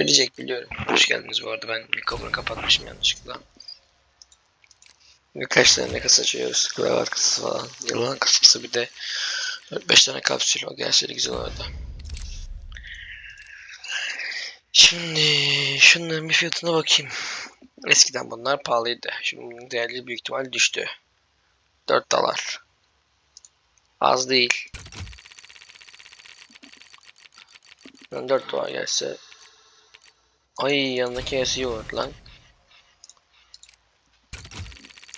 Verecek biliyorum. Hoş geldiniz bu arada. Ben mikrofonu kapatmışım yanlışlıkla. Birkaç tane ne kasa açıyoruz. Kravat kasası falan. Yılan kasası bir de 5 tane kapsül. O gelseydi güzel olurdu. Şimdi şunların bir fiyatına bakayım. Eskiden bunlar pahalıydı. Şimdi değerli büyük ihtimal düştü. 4 dolar. Az değil. Ben 4 dolar gelse. Ay yanındaki yası yoğurt lan.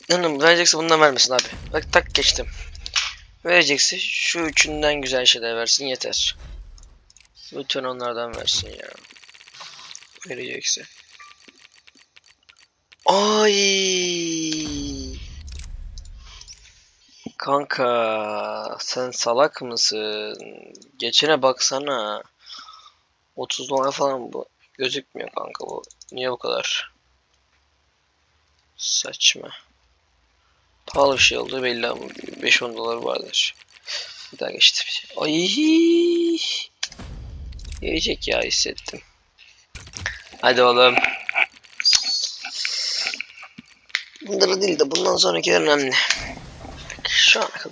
Yanım verecekse bundan vermesin abi. Bak tak geçtim. Verecekse şu üçünden güzel şeyler versin yeter. Lütfen onlardan versin ya. Verecekse. Ay. Kanka sen salak mısın? Geçene baksana. 30 dolar falan bu. Gözükmüyor kanka bu. Niye bu kadar? Saçma. Pahalı bir şey oldu belli ama 5-10 dolar vardır. Bir daha geçti. Ay. Yiyecek ya hissettim. Hadi oğlum. Bunları değil de bundan sonrakiler önemli. Şu kadar